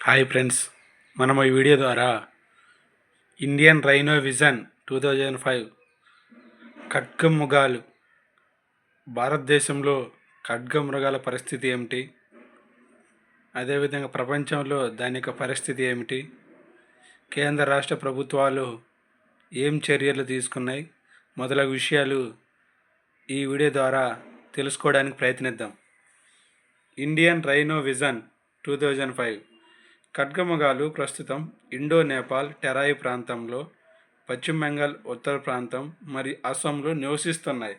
Hi friends మనం ఈ video ద్వారా Indian rhino vision two thousand five ఖడ్గమృగాలు భారతదేశంలో ఖడ్గమృగాల పరిస్థితి ఏమిటి? అదేవిధంగా ప్రపంచంలో దాని యొక్క పరిస్థితి ఏమిటి? కేంద్ర రాష్ట్ర ప్రభుత్వాలు ఏం చర్యలు తీసుకున్నాయి? మొదలగు విషయాలు ఈ వీడియో ద్వారా తెలుసుకోవడానికి ప్రయత్నిద్దాం. Indian rhino vision two thousand five ఖడ్గమృగాలు ప్రస్తుతం ఇండో నేపాల్ టెరాయి ప్రాంతంలో పశ్చిమ బెంగాల్ ఉత్తర ప్రాంతం మరియు అస్సాంలో నివసిస్తున్నాయి.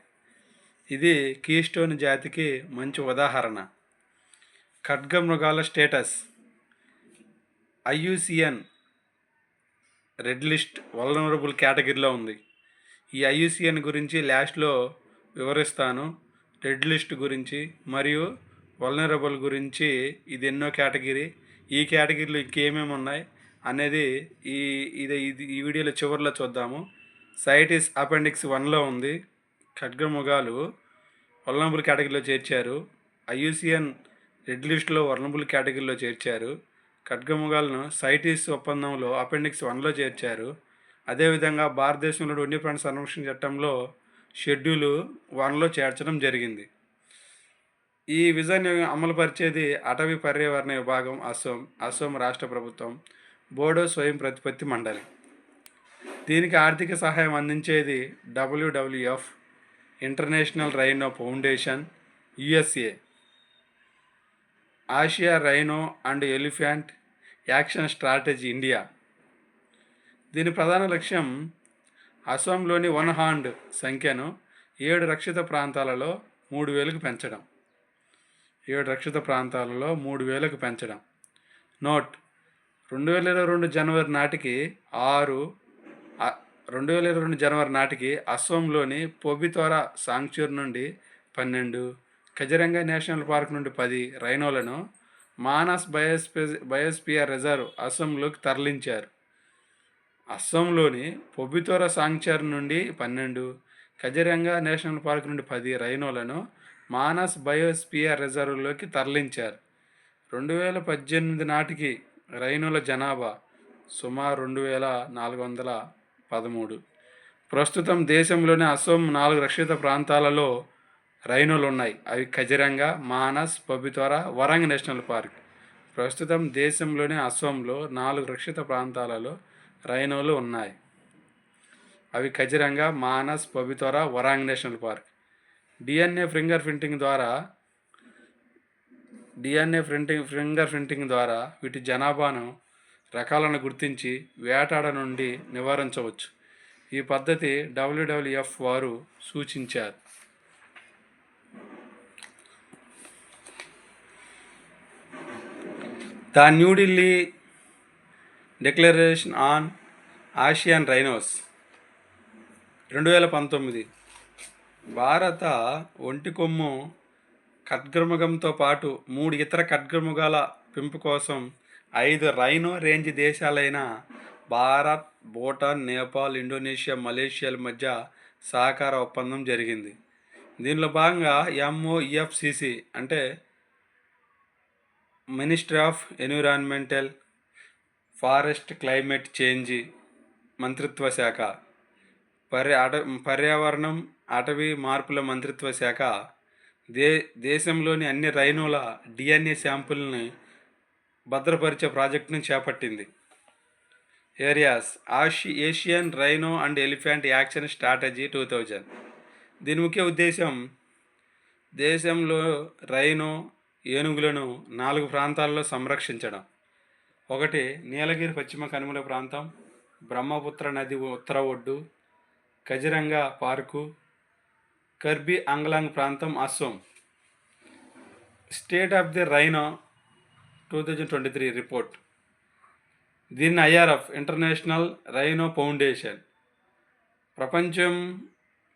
ఇది కీస్టోన్ జాతికి మంచి ఉదాహరణ. ఖడ్గమృగాల status. IUCN red list vulnerable కేటగిరీలో ఉంది. ఈ ఐయుసిఎన్ గురించి లాస్ట్లో వివరిస్తాను. రెడ్ లిస్ట్ గురించి మరియు వలనరబుల్ గురించి ఇది ఎన్నో కేటగిరీ. ఈ కేటగిరీలో ఇంకేమేమి ఉన్నాయి అనేది ఈ ఇది ఇది ఈ వీడియోలో చివరిలో చూద్దాము. సైటిస్ అపెండిక్స్ వన్లో ఉంది. ఖడ్గమృగాలు వల్నబుల్ కేటగిరీలో చేర్చారు. ఐయుసిఎన్ రెడ్ లిస్ట్లో వర్నబుల్ కేటగిరీలో చేర్చారు. ఖడ్గమృగాలను సైటిస్ ఒప్పందంలో అపెండిక్స్ వన్లో చేర్చారు. అదేవిధంగా భారతదేశంలో వన్యప్రాణి సంరక్షణ చట్టంలో షెడ్యూల్ వన్లో చేర్చడం జరిగింది. ఈ విజన్ అమలుపరిచేది అటవీ పర్యావరణ విభాగం అసోం అసోం రాష్ట్ర ప్రభుత్వం బోడో స్వయం ప్రతిపత్తి మండలి. దీనికి ఆర్థిక సహాయం అందించేది WWF international rhino foundation USA Asia rhino and elephant action strategy India. దీని ప్రధాన లక్ష్యం అస్సాంలోని వన్ హాండ్ సంఖ్యను ఏడు రక్షిత ప్రాంతాలలో మూడు వేలకు పెంచడం. ఏడు రక్షిత ప్రాంతాలలో మూడు వేలకు పెంచడం. నోట్. రెండు వేల ఇరవై రెండు జనవరి నాటికి ఆరు రెండు వేల ఇరవై రెండు జనవరి నాటికి అస్సోంలోని పొబితోరా సాంక్చూర్ నుండి పన్నెండు కజరంగ నేషనల్ పార్క్ నుండి పది రైనోలను మానస్ బయోస్పే బయోస్పియర్ రిజర్వ్ అస్సోంలోకి తరలించారు. అస్సోంలోని పొబితోరా సాంక్చర్ నుండి పన్నెండు కజిరంగా నేషనల్ పార్క్ నుండి పది రైనోలను మానస్ బయోస్పియర్ రిజర్వ్లోకి తరలించారు. రెండు వేల పద్దెనిమిది నాటికి రైనుల జనాభా సుమారు రెండు వేల నాలుగు వందల పదమూడు. ప్రస్తుతం దేశంలోని అసోం నాలుగు రక్షిత ప్రాంతాలలో రైనులు ఉన్నాయి అవి ఖజిరంగా మానస్ పబితోరా వరంగ్ నేషనల్ పార్క్. ప్రస్తుతం దేశంలోని అసోంలో నాలుగు రక్షిత ప్రాంతాలలో రైనోలు ఉన్నాయి. అవి Kaziranga Manas Pobitora Orang national park. DNA fingerprinting ద్వారా డిఎన్ఏ ప్రింటింగ్ ఫింగర్ ప్రింటింగ్ ద్వారా వీటి జనాభాను రకాలను గుర్తించి వేటాడ నుండి నివారించవచ్చు. ఈ పద్ధతి డబ్ల్యూడబ్ల్యూఎఫ్ వారు సూచించారు. The New Delhi declaration on Asian rhinos రెండు వేల పంతొమ్మిది. భారత ఒంటి కొమ్ము ఖడ్గమృగంతో పాటు మూడు ఇతర ఖడ్గమృగాల పెంపు కోసం ఐదు రైనో రేంజ్ దేశాలైన భారత్ భూటాన్ నేపాల్ ఇండోనేషియా మలేషియాల మధ్య సహకార ఒప్పందం జరిగింది. దీనిలో భాగంగా ఎంఓఈఎఫ్సిసి అంటే ministry of environmental forest climate change మంత్రిత్వ శాఖ పర్య అట పర్యావరణం అటవీ మార్పుల మంత్రిత్వ శాఖ దే దేశంలోని అన్ని రైనోల డిఎన్ఏ శాంపుల్ని భద్రపరిచే ప్రాజెక్టును చేపట్టింది. Areas Ashi Asian rhino and elephant action strategy two thousand. దీని ముఖ్య ఉద్దేశం దేశంలో రైనో ఏనుగులను నాలుగు ప్రాంతాల్లో సంరక్షించడం. ఒకటి నీలగిరి పశ్చిమ కనుమల ప్రాంతం బ్రహ్మపుత్ర నది ఉత్తర ఒడ్డు కజిరంగా పార్కు కర్బీ అంగ్లాంగ్ ప్రాంతం Assam. State of the rhino two thousand twenty three report. దీన్ని ఐఆర్ఎఫ్ ఇంటర్నేషనల్ రైనో ఫౌండేషన్. ప్రపంచం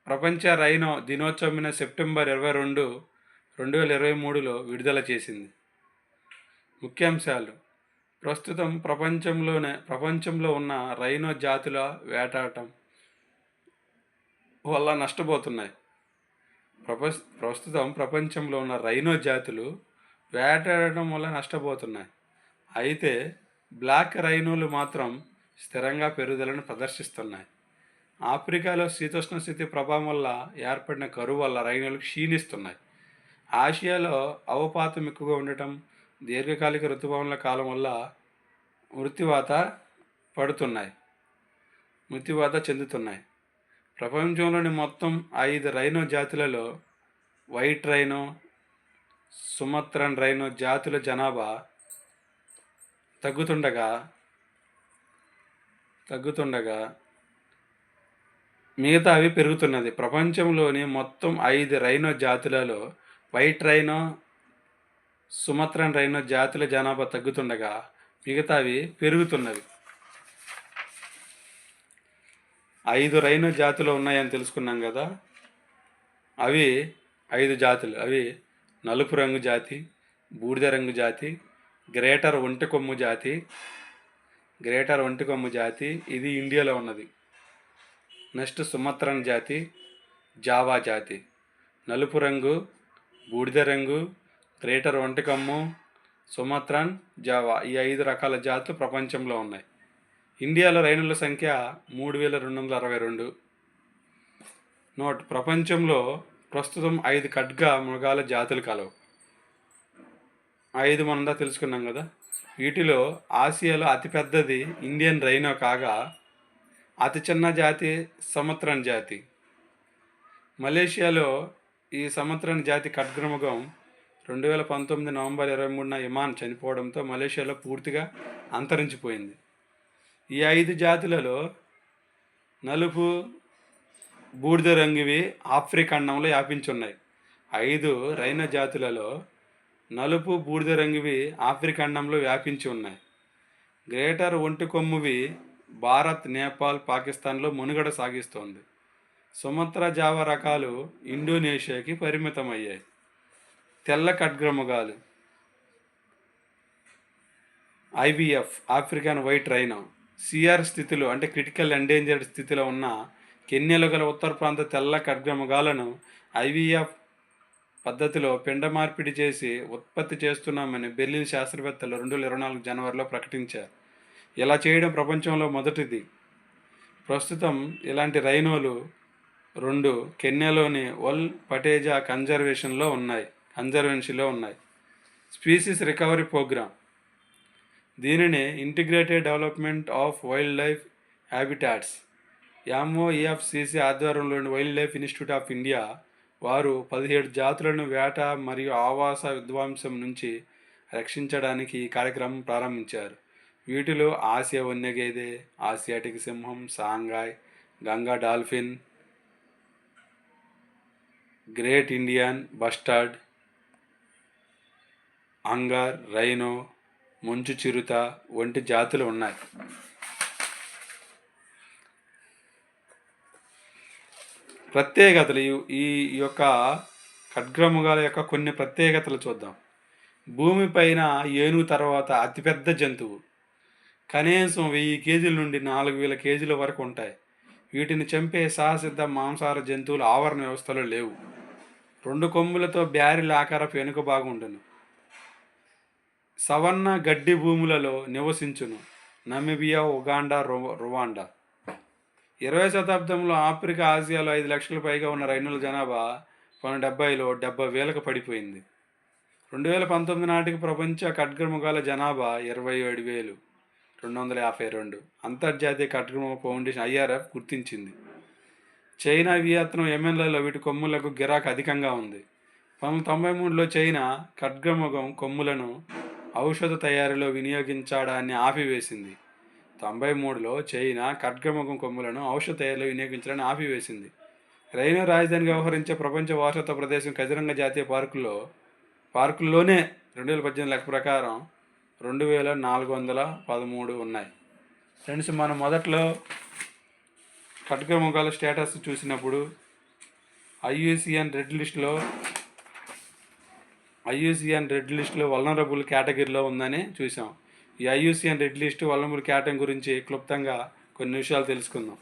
ప్రపంచ రైనో దినోత్సవమైన సెప్టెంబర్ ఇరవై రెండు రెండు వేల ఇరవై మూడులో విడుదల చేసింది. ముఖ్యాంశాలు. ప్రస్తుతం ప్రపంచంలోనే ప్రపంచంలో ఉన్న రైనో జాతుల వేటాటం. వల్ల నష్టపోతున్నాయి. ప్రప ప్రస్తుతం ప్రపంచంలో ఉన్న రైనో జాతులు వేటాడటం వల్ల నష్టపోతున్నాయి. అయితే బ్లాక్ రైనోలు మాత్రం స్థిరంగా పెరుగుదలను ప్రదర్శిస్తున్నాయి. ఆఫ్రికాలో శీతోష్ణ స్థితి ప్రభావం వల్ల ఏర్పడిన కరువు వల్ల రైనోలు క్షీణిస్తున్నాయి. ఆసియాలో అవపాతం ఎక్కువగా ఉండటం దీర్ఘకాలిక ఋతుపవనాల కాలం వల్ల మృత్యువాత పడుతున్నాయి. మృత్యువాత చెందుతున్నాయి. ప్రపంచంలోని మొత్తం ఐదు రైనో జాతులలో వైట్ రైనో సుమత్రన్ రైనో జాతుల జనాభా తగ్గుతుండగా తగ్గుతుండగా మిగతా అవి పెరుగుతున్నది. ప్రపంచంలోని మొత్తం ఐదు రైనో జాతులలో వైట్ రైనో సుమత్రన్ రైనో జాతుల జనాభా తగ్గుతుండగా మిగతావి పెరుగుతున్నవి. ఐదు రైనో జాతులు ఉన్నాయని తెలుసుకున్నాం కదా. అవి ఐదు జాతులు. అవి నలుపు రంగు జాతి బూడిద రంగు జాతి గ్రేటర్ ఒంటి కొమ్ము జాతి గ్రేటర్ ఒంటి కొమ్ము జాతి ఇది ఇండియాలో ఉన్నది. నెక్స్ట్ సుమత్రన్ జాతి జావా జాతి. నలుపు రంగు బూడిద రంగు గ్రేటర్ ఒంటి కొమ్ము సుమత్రన్ జావా. ఈ ఐదు రకాల జాతులు ప్రపంచంలో ఉన్నాయి. ఇండియాలో రైనుల సంఖ్య మూడు వేల రెండు వందల అరవై రెండు. నోట్ ప్రపంచంలో ప్రస్తుతం ఐదు ఖడ్గ మృగాల జాతులు కలవు. ఐదు మనందా తెలుసుకున్నాం కదా. వీటిలో ఆసియాలో అతిపెద్దది ఇండియన్ రైనో కాగా అతి చిన్న జాతి సముద్రం జాతి. మలేషియాలో ఈ సముద్రం జాతి ఖడ్గమృగం రెండు వేల పంతొమ్మిది నవంబర్ ఇరవై మూడున ఇమాన్ చనిపోవడంతో మలేషియాలో పూర్తిగా అంతరించిపోయింది. ఈ ఐదు జాతులలో నలుపు బూడిద రంగువి ఆఫ్రిఖండంలో వ్యాపించున్నాయి. ఐదు రైన జాతులలో నలుపు బూడిద రంగువి ఆఫ్రిఖండంలో వ్యాపించి ఉన్నాయి. గ్రేటర్ ఒంటి కొమ్మువి భారత్ నేపాల్ పాకిస్తాన్లో మనుగడ సాగిస్తోంది. సుమత్ర జావ రకాలు ఇండోనేషియాకి పరిమితమయ్యాయి. తెల్ల ఖడ్గమృగాలు IVF African white rhino CR స్థితిలో అంటే క్రిటికల్ ఎండేంజర్డ్ స్థితిలో ఉన్న కెన్యాలో గల ఉత్తర ప్రాంత తెల్ల ఖడ్గమృగాలను ఐవిఎఫ్ పద్ధతిలో పిండ మార్పిడి చేసి ఉత్పత్తి చేస్తున్నామని బెర్లిన్ శాస్త్రవేత్తలు రెండు వేల ఇరవై నాలుగు జనవరిలో ప్రకటించారు. ఇలా చేయడం ప్రపంచంలో మొదటిది. ప్రస్తుతం ఇలాంటి రైనోలు రెండు కెన్యాలోని ఒల్ పటేజా కన్జర్వేషన్లో ఉన్నాయి కన్జర్వెన్సీలో ఉన్నాయి. స్పీసీస్ రికవరీ ప్రోగ్రామ్ దీనిని integrated development of wildlife habitats MoEFCC ఆధ్వర్యంలోని wildlife institute of India వారు పదిహేడు జాతులను వేట మరియు ఆవాస విధ్వంసం నుంచి రక్షించడానికి ఈ కార్యక్రమం ప్రారంభించారు. వీటిలో ఆసియా వన్యగేదె ఆసియాటిక్ సింహం sangai Ganga dolphin great Indian bustard అంగర్ rhino మంచు చిరుత వంటి జాతులు ఉన్నాయి. ప్రత్యేకతలు ఈ- యొక్క ఖడ్గ్రముగాల యొక్క కొన్ని ప్రత్యేకతలు చూద్దాం. భూమిపైన ఏనుగు తర్వాత అతిపెద్ద జంతువు. కనీసం వెయ్యి కేజీల నుండి నాలుగు వేల కేజీల వరకు ఉంటాయి. వీటిని చంపే సహసిద్ధ మాంసాహార జంతువులు ఆవరణ వ్యవస్థలో లేవు. రెండు కొమ్ములతో బ్యారిల్ ఆకారపు వెనుక బాగుండును సవర్ణ సవన్న గడ్డి భూములలో నివసించును. Namibia Uganda Rwanda. ఇరవై శతాబ్దంలో ఆఫ్రికా ఆసియాలో ఐదు లక్షల పైగా ఉన్న రైనుల జనాభా పంతొమ్మిది డెబ్బైలో డెబ్బై వేలకు పడిపోయింది. రెండు వేల పంతొమ్మిది నాటికి ప్రపంచ ఖడ్గమృగాల జనాభా ఇరవై ఏడు వేలు రెండు వందల యాభై రెండు. అంతర్జాతీయ ఖడ్గమృగ ఫౌండేషన్ ఐఆర్ఎఫ్ గుర్తించింది. చైనా వియత్నం ఎమ్మెల్యేలో వీటి కొమ్ములకు గిరాకు అధికంగా ఉంది. పంతొమ్మిది తొంభై మూడులో చైనా ఖడ్గమృగం కొమ్ములను ఔషధ తయారీలో వినియోగించడాన్ని ఆపివేసింది. తొంభై మూడులో చైనా ఖడ్గమృగం కొమ్ములను ఔషధ తయారీలో వినియోగించడాన్ని ఆపివేసింది. రైనో రాజధానిగా వ్యవహరించే ప్రపంచ వారసత్వ ప్రదేశం కజిరంగ జాతీయ పార్కులో పార్కుల్లోనే రెండు వేల పద్దెనిమిది లెక్క ప్రకారం రెండు వేల నాలుగు వందల పదమూడు ఉన్నాయి. ఫ్రెండ్స్ మనం మొదట్లో ఖడ్గమృగాల స్టేటస్ చూసినప్పుడు ఐయుసిఎన్ రెడ్ లిస్ట్లో ఐయుసిఎన్ రెడ్ లిస్టులో వలనరబుల్ కేటగిరీలో ఉందని చూసాం ఈ IUCN red list vulnerable category గురించి క్లుప్తంగా కొన్ని విషయాలు తెలుసుకుందాం.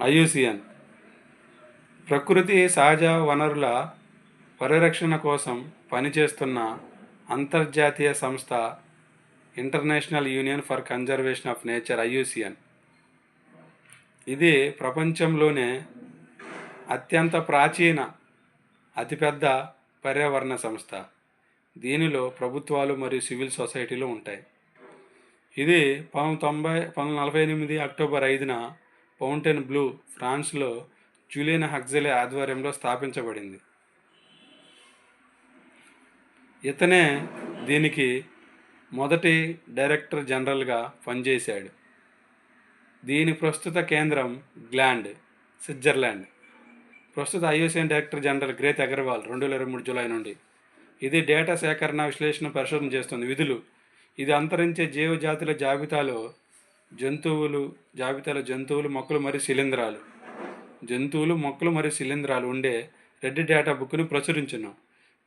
ఐయుసిఎన్ ప్రకృతి సహజ వనరుల పరిరక్షణ కోసం పనిచేస్తున్న అంతర్జాతీయ సంస్థ International Union for Conservation of Nature IUCN ఇది ప్రపంచంలోనే అత్యంత ప్రాచీన అతిపెద్ద పర్యావరణ సంస్థ. దీనిలో ప్రభుత్వాలు మరియు సివిల్ సొసైటీలు ఉంటాయి. ఇది పంతొమ్మిది తొంభై పంతొమ్మిది నలభై ఎనిమిది అక్టోబర్ ఐదున ఫౌంటైన్ బ్లూ ఫ్రాన్స్లో జూలియన్ హక్జలే ఆధ్వర్యంలో స్థాపించబడింది. ఇతనే దీనికి మొదటి డైరెక్టర్ జనరల్గా పనిచేశాడు. దీని ప్రస్తుత కేంద్రం గ్లాండ్ స్విట్జర్లాండ్. ప్రస్తుత IUCN director general Grethel Agarwal రెండు వేల ఇరవై మూడు జూలై నుండి. ఇది డేటా సేకరణ విశ్లేషణ పరిశోధన చేస్తుంది. విధులు. ఇది అంతరించే జీవజాతుల జాబితాలో జంతువులు జాబితాలో జంతువులు మొక్కలు మరియు శిలీంధ్రాలు. జంతువులు మొక్కలు మరియు శిలీంధ్రాలు ఉండే రెడ్ డేటా బుక్ను ప్రచురించును.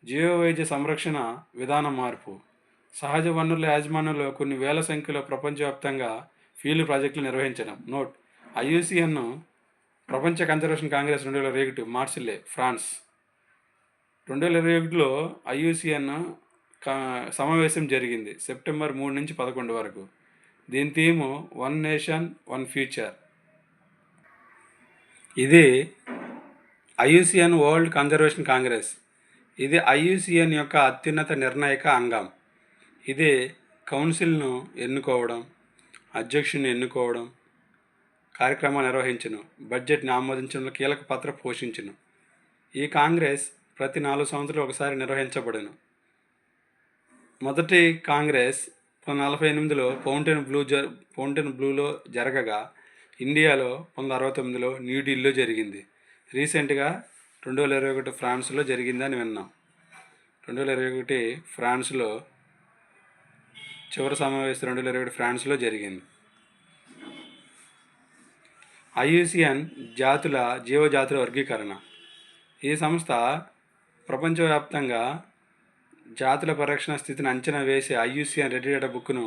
జీవవైద్య సంరక్షణ విధాన మార్పు. సహజ వనరుల యాజమాన్యంలో కొన్ని వేల సంఖ్యలో ప్రపంచవ్యాప్తంగా ఫీల్డ్ ప్రాజెక్టులు నిర్వహించడం. నోట్. ఐయుసిఎన్ను ప్రపంచ కన్జర్వేషన్ కాంగ్రెస్ రెండు వేల ఇరవై ఒకటి మార్చిల్లే ఫ్రాన్స్. రెండు వేల ఇరవై ఒకటిలో ఐయుసిఎన్ సమావేశం జరిగింది సెప్టెంబర్ మూడు నుంచి పదకొండు వరకు. దీని theme one nation one future. ఇది ఐయుసిఎన్ వరల్డ్ కన్జర్వేషన్ కాంగ్రెస్. ఇది ఐయుసిఎన్ యొక్క అత్యున్నత నిర్ణాయక అంగం. ఇది కౌన్సిల్ను ఎన్నుకోవడం అధ్యక్షుని ఎన్నుకోవడం కార్యక్రమాలు నిర్వహించను. బడ్జెట్ని ఆమోదించడంలో కీలక పాత్ర పోషించును. ఈ కాంగ్రెస్ ప్రతి నాలుగు సంవత్సరాలు ఒకసారి నిర్వహించబడును. మొదటి కాంగ్రెస్ పంతొమ్మిది నలభై ఎనిమిదిలో ఫౌంటైన్ బ్లూ జ ఫౌంటైన్ బ్లూలో జరగగా ఇండియాలో పంతొమ్మిది అరవై తొమ్మిదిలో న్యూఢిల్లీలో జరిగింది. రీసెంట్గా రెండు వేల ఇరవై ఒకటి ఫ్రాన్స్లో జరిగిందని విన్నాం. రెండు వేల ఇరవై ఒకటి ఫ్రాన్స్లో చివరి సమావేశం రెండు వేల ఇరవై ఒకటి ఫ్రాన్స్లో జరిగింది. ఐయుసిఎన్ జాతుల జీవజాతుల వర్గీకరణ. ఈ సంస్థ ప్రపంచవ్యాప్తంగా జాతుల పరిరక్షణ స్థితిని అంచనా వేసే ఐయుసిఎన్ రెడ్ డేటా బుక్ను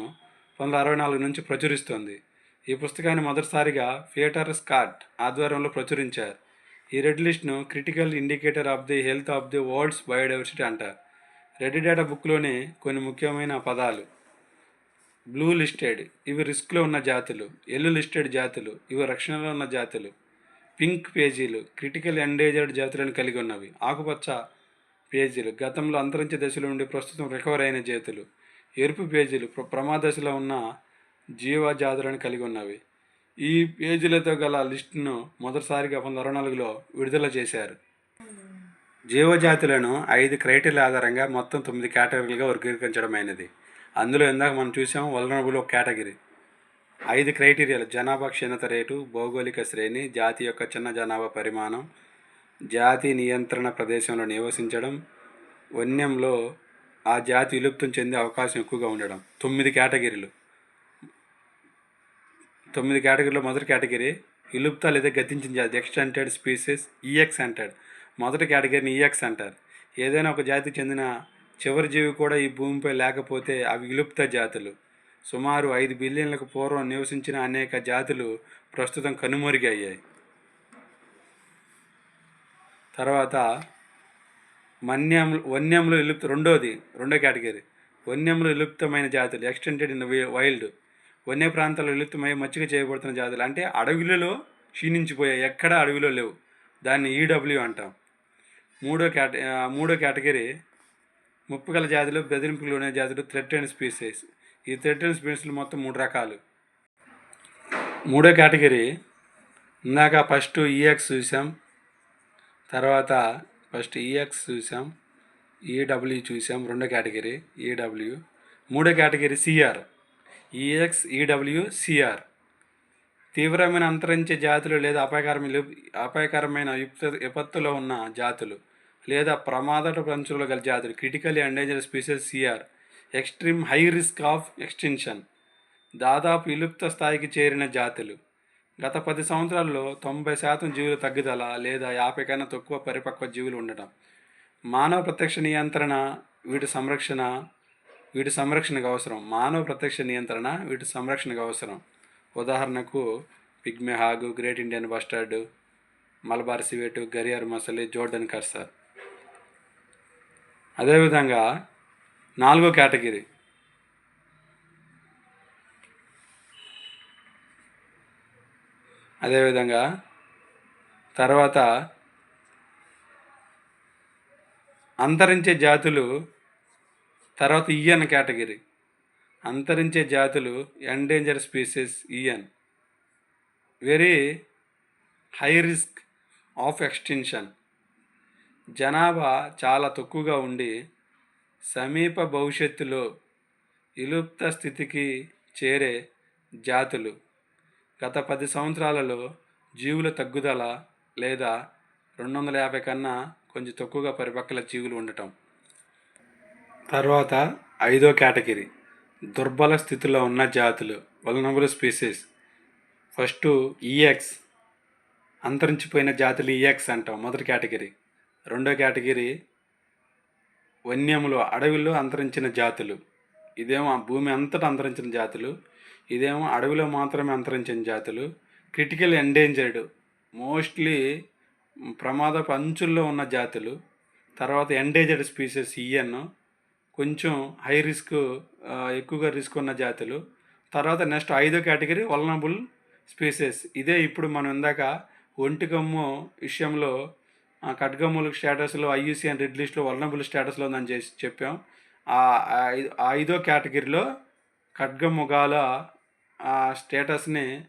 పంతొమ్మిది అరవై నాలుగు నుంచి ప్రచురిస్తోంది. ఈ పుస్తకాన్ని మొదటిసారిగా ఫియేటర్ స్కాట్ ఆధ్వర్యంలో ప్రచురించారు. ఈ red లిస్ట్ను critical indicator of the health of the world's biodiversity అంటారు. రెడ్ డేటా బుక్లోని కొన్ని ముఖ్యమైన పదాలు బ్లూ లిస్టెడ్ ఇవి రిస్క్లో ఉన్న జాతులు. ఎల్లు లిస్టెడ్ జాతులు ఇవి రక్షణలో ఉన్న జాతులు. పింక్ పేజీలు క్రిటికల్ ఎండేజర్డ్ జాతులను కలిగి ఉన్నవి. ఆకుపచ్చ పేజీలు గతంలో అంతరించే దశలో ఉండి ప్రస్తుతం రికవర్ అయిన జాతులు. ఎరుపు పేజీలు ప్ర ప్రమాద దశలో ఉన్న జీవ జాతులను కలిగి ఉన్నవి. ఈ పేజీలతో గల లిస్టును మొదటిసారిగా పంతొమ్మిది అరవై నాలుగులో విడుదల చేశారు. జీవజాతులను ఐదు క్రైటీల ఆధారంగా మొత్తం తొమ్మిది కేటగిరీలుగా వర్గీకరించడమైనది. అందులో ఇందాక మనం చూసాం వలనబుల్ ఒక కేటగిరీ. ఐదు క్రైటీరియాలు జనాభా క్షీణత రేటు భౌగోళిక శ్రేణి జాతి యొక్క చిన్న జనాభా పరిమాణం జాతి నియంత్రణ ప్రదేశంలో నివసించడం వన్యంలో ఆ జాతి విలుప్తం చెందే అవకాశం ఎక్కువగా ఉండడం. తొమ్మిది కేటగిరీలు. తొమ్మిది కేటగిరీలో మొదటి కేటగిరీ విలుప్త లేదా గతించిన జాతి ఎక్స్టెంటెడ్ స్పీసెస్ ఈఎక్స్ అంటాడు మొదటి కేటగిరీని ఈఎక్స్ అంటారు ఏదైనా ఒక జాతికి చెందిన చివరి జీవి కూడా ఈ భూమిపై లేకపోతే అవి విలుప్త జాతులు. సుమారు ఐదు బిలియన్లకు పూర్వం నివసించిన అనేక జాతులు ప్రస్తుతం కనుమరుగయ్యాయి. తర్వాత మన్యములు వన్యంలో విలుప్త రెండోది రెండో కేటగిరీ. వన్యంలో విలుప్తమైన జాతులు ఎక్స్టెండెడ్ ఇన్ వైల్డ్ వన్య ప్రాంతాలు విలుప్తమై మచ్చిక చేయబడుతున్న జాతులు. అంటే అడవులలో క్షీణించిపోయాయి ఎక్కడ అడవిలో లేవు. దాన్ని ఈడబ్ల్యూ అంటాం. మూడో కేట ఆ, మూడో కేటగిరీ ముప్పు గల జాతులు బెదిరింపులు ఉండే జాతులు థ్రెట్ అండ్ స్పీసెస్ ఈ థ్రెట్ అండ్ స్పీసెస్లు మొత్తం మూడు రకాలు. మూడో కేటగిరీ ఇందాక ఫస్ట్ ఈఎక్స్ చూసాం తర్వాత ఫస్ట్ ఈఎక్స్ చూసాం ఈడబ్ల్యూ చూసాం రెండో కేటగిరీ ఈడబ్ల్యూ మూడో category CR EX EW CR తీవ్రమైన అంతరించే జాతులు లేదా అపాయకరమైన అపాయకరమైన యుక్త విపత్తులో ఉన్న జాతులు. లేదా ప్రమాద పంచులో గల జాతులు critically endanger species CR extreme high risk of extension దాదాపు విలుప్త స్థాయికి చేరిన జాతులు. గత పది సంవత్సరాల్లో తొంభై శాతం జీవుల తగ్గుదల లేదా యాభై కన్నా తక్కువ పరిపక్వ జీవులు ఉండటం. మానవ ప్రత్యక్ష నియంత్రణ వీటి సంరక్షణ వీటి సంరక్షణకు అవసరం. మానవ ప్రత్యక్ష నియంత్రణ వీటి సంరక్షణకు అవసరం. ఉదాహరణకు pygmy hog great Indian bustard Malabar civet gharial మసలి జోర్డన్ కర్సర్. అదేవిధంగా నాలుగో కేటగిరీ. అదేవిధంగా తర్వాత అంతరించే జాతులు తర్వాత ఈఎన్ కేటగిరీ. అంతరించే జాతులు endanger species EN. Very high risk of extension జనాభా చాలా తక్కువగా ఉండి సమీప భవిష్యత్తులో విలుప్త స్థితికి చేరే జాతులు. గత పది సంవత్సరాలలో జీవుల తగ్గుదల లేదా రెండు వందల యాభై కన్నా కొంచెం తక్కువగా పరిపక్కల జీవులు ఉండటం. తర్వాత ఐదో కేటగిరీ దుర్బల స్థితిలో ఉన్న జాతులు వలనబుల్ స్పీసీస్ ఫస్ట్ ఈఎక్స్ అంతరించిపోయిన జాతులు ఈఎక్స్ అంటాం మొదటి కేటగిరీ. రెండో కేటగిరీ వన్యములు అడవిలో అంతరించిన జాతులు. ఇదేమో భూమి అంతటా అంతరించిన జాతులు. ఇదేమో అడవిలో మాత్రమే అంతరించిన జాతులు. క్రిటికల్ ఎండేంజర్డ్ మోస్ట్లీ ప్రమాదపు అంచుల్లో ఉన్న జాతులు. తర్వాత ఎండేంజర్డ్ స్పీసెస్ ఈఎన్ కొంచెం హై రిస్క్ ఎక్కువగా రిస్క్ ఉన్న జాతులు. తర్వాత నెక్స్ట్ ఐదో కేటగిరీ వలనబుల్ స్పీసెస్. ఇదే ఇప్పుడు మనం ఇందాక ఒంటికమ్ము విషయంలో ఆ ఖడ్గమూల స్టేటస్లో ఐయుసిఎన్ రెడ్ లిస్ట్లో వలనబుల్ స్టేటస్లో ఉందని చేసి చెప్పాం. ఆ ఐదో కేటగిరీలో ఖడ్గముగాల ఆ స్టేటస్ని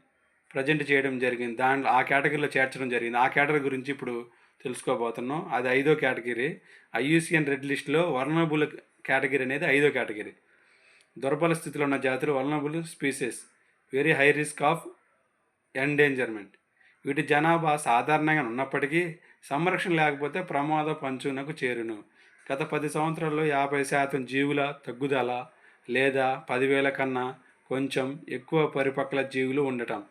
ప్రజెంట్ చేయడం జరిగింది. దాంట్లో ఆ కేటగిరీలో చేర్చడం జరిగింది. ఆ కేటగిరీ గురించి ఇప్పుడు తెలుసుకోబోతున్నాం. అది ఐదో కేటగిరీ. ఐయుసిఎన్ రెడ్ లిస్ట్లో వర్నబుల్ కేటగిరీ అనేది ఐదో కేటగిరీ. దుర్బల స్థితిలో ఉన్న జాతులు vulnerable species. Very high risk of endangerment. వీటి జనాభా సాధారణంగా ఉన్నప్పటికీ సంరక్షణ లేకపోతే ప్రమాద పంచునకు చేరును. గత పది సంవత్సరాల్లో యాభై శాతం జీవుల తగ్గుదల లేదా పదివేల కన్నా కొంచెం ఎక్కువ పరిపక్ల జీవులు ఉండటం.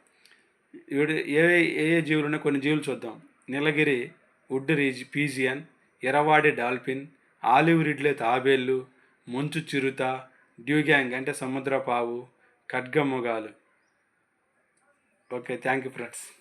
ఏ ఏ జీవులున్నా జీవులు కొన్ని జీవులు చూద్దాం. Nilgiri wood రీజ్ pigeon Irrawaddy dolphin olive ridley తాబేళ్ళు మంచు చిరుత డ్యూగ్యాంగ్ అంటే సముద్ర పావు ఓకే థ్యాంక్ యూ ఫ్రెండ్స్.